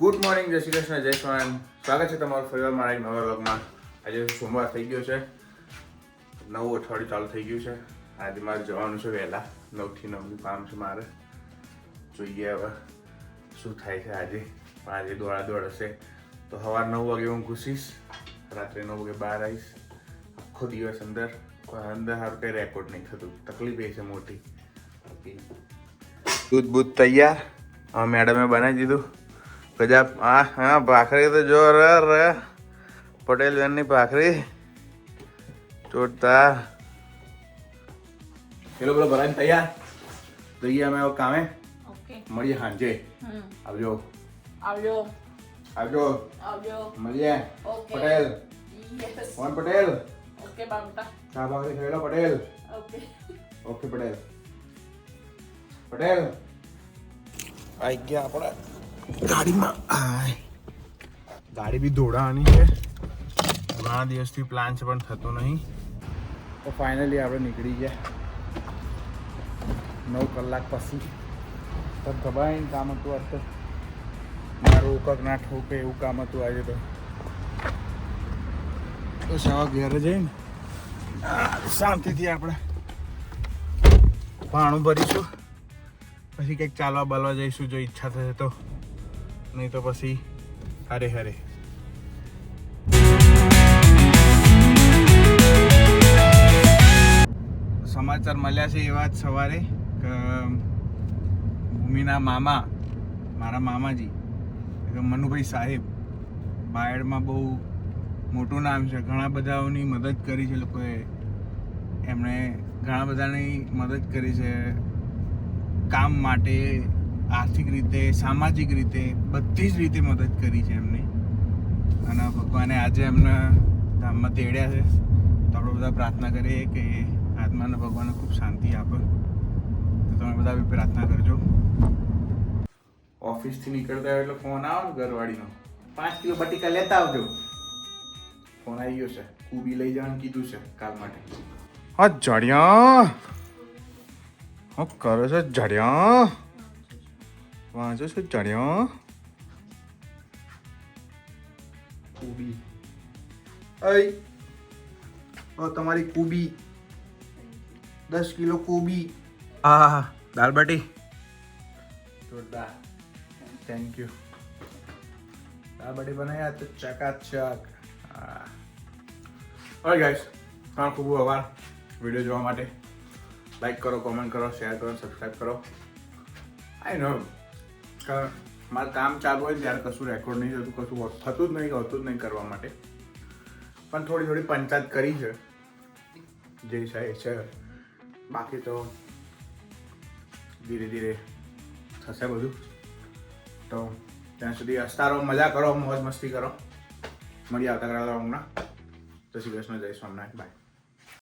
Good morning જય શ્રી કૃષ્ણ, જય સ્વાન સ્વાગત છે તમારું ફરીવાર મારા એક નવા વ્લોગમાં. આજે સોમવાર થઈ ગયો છે. નવું અઠવાડિયું ચાલુ થઈ ગયું છે. આજે મારે જવાનું છે વહેલા. નવથી નવનું કામ છે મારે. જોઈએ હવે શું થાય છે આજે. પણ આજે દોડા દોડ હશે તો સવાર નવ વાગે હું ઘૂસીશ. રાત્રે નવ વાગે બહાર આવીશ. આખો દિવસ અંદર. અંદર સારું કંઈ રેકોર્ડ નહીં થતું. તકલીફ એ છે મોટી. દૂધ બૂધ તૈયાર. હા મેડમે બનાવી દીધું. ગજા હા હા ભાખરી તો જો ર રે પટેલ બેનની ભાખરી. ચોટતા પેલો પેલો ભરાઈને તૈયાર. જઈએ અમે કામે. ઓકે. મળીએ સાંજે. આવજો. આવજો. આવજો. આવજો. મળીએ. ઓકે. પટેલ. યસ. કોણ પટેલ? ઓકે બાબટા ચા ભાખરી ખાયેલો પટેલ. ઓકે. ઓકે પટેલ. પટેલ. આઈ ગયા આપણે. ગાડીમાં. ગાડી બી દોડાવાની છે. ઘણા દિવસથી પ્લાન છે, પણ થતો નહીં. તો ફાઇનલી આપણે નીકળી ગયા. નવ કલાક પછી. તો દબાઈને કામ હતું આજ મારું ઉકક ના ઠોકે એવું કામ હતું આજે તો. તો સવા ઘેર જઈને શાંતિથી આપણે પાણું ભરીશું. પછી કંઈક ચાલવા બાલવા જઈશું, જો ઈચ્છા થશે તો. નહીં તો પછી હરે હરે. સમાચાર મળ્યા છે એવા જ સવારે કે ભૂમિના મામા, મારા મામાજી મનુભાઈ સાહેબ, બાયડમાં બહુ મોટું નામ છે. ઘણા બધાઓની મદદ કરી છે લોકોએ. એમણે ઘણા બધાની મદદ કરી છે. કામ માટે આર્થિક રીતે, સામાજિક રીતે બધી જ રીતે મદદ કરી છે એમને. અને ભગવાને આજે એમને ધામમાં તેડ્યા છે. તો આપણે બધા પ્રાર્થના કરીએ કે આત્માને ભગવાને ખૂબ શાંતિ આપે. તો તમે બધા પ્રાર્થના કરજો. ઓફિસથી નીકળતા હોય એટલે ફોન આવો ને ઘરવાળીનો. પાંચ કિલો બટીકા લેતા આવજો. ફોન આવી ગયો છે. કુબી લઈ જવાનું કીધું છે કાલ માટે. હા જડિયા હું, કરો છો જડિયા વાંચો શું ચડ્યો કુબી ઓ તમારી કુબી દસ કિલો કુબી. હા હા દાલ બાટી. જોરદાર. થેન્ક યુ દાલ બાટી બનાવ્યા તો ચકાચક. હા. ગાઈસ તમારો ખૂબ ખૂબ આભાર. વીડિયો જોવા માટે. લાઈક કરો કોમેન્ટ કરો શેર કરો સબસ્ક્રાઈબ કરો. આઈ નો મારું કામ ચાલુ હોય ત્યારે કશું રેકોર્ડ નહીં થતું, કશું થતું જ નહીં, હોતું જ નહીં કરવા માટે. પણ થોડી થોડી પંચાયત કરી છે. જે છે છે. બાકી તો ધીરે ધીરે થશે બધું. તો ત્યાં સુધી હસતા રહો મજા કરો, મોજ મસ્તી કરો. મળીએ આવતા કરાવતા હમણાં જય શ્રી કૃષ્ણ, જય સ્વામિનારાયણ. બાય